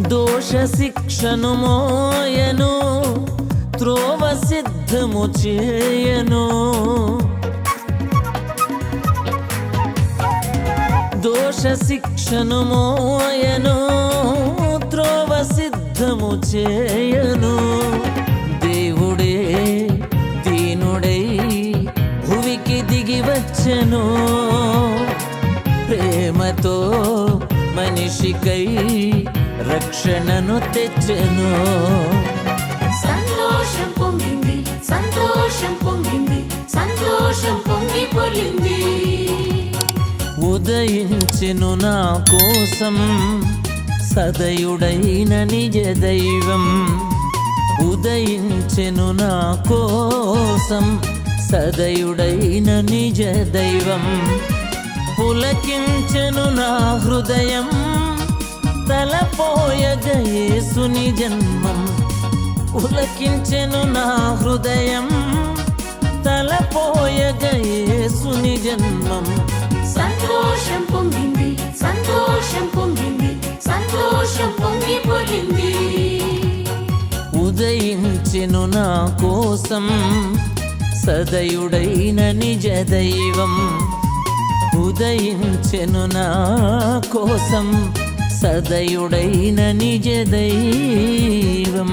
దోష శిక్షను మోయను త్రోవ సిద్ధము చేయను. దోష శిక్షను మోయను త్రోవ సిద్ధము చేయను. దేవుడే దీనుడై భువికి దిగి వచ్చెను. ప్రేమతో మనిషికై రక్షణను తెచ్చెను. సంతోషం పొంగింది సంతోషం పొంగింది సంతోషం పొంగి పొలింది ఉదయించెను నా కోసం సదయుడైన నిజ దైవం. ఉదయించెను నా కోసం సదయుడైన నిజ దైవం. పులకించెను నా హృదయం. తలపోయగ యేసుని జన్మం. పులకించెను నా హృదయం. తలపోయగ యేసుని జన్మం. సంతోషం పొంగింది సంతోషం పొంగింది సంతోషం పొంగి పొలింది ఉదయించెను నా కోసం సదయుడైన నిజ దైవం. ఉదయించెను నా కోసం సదయుడైన నిజ దైవం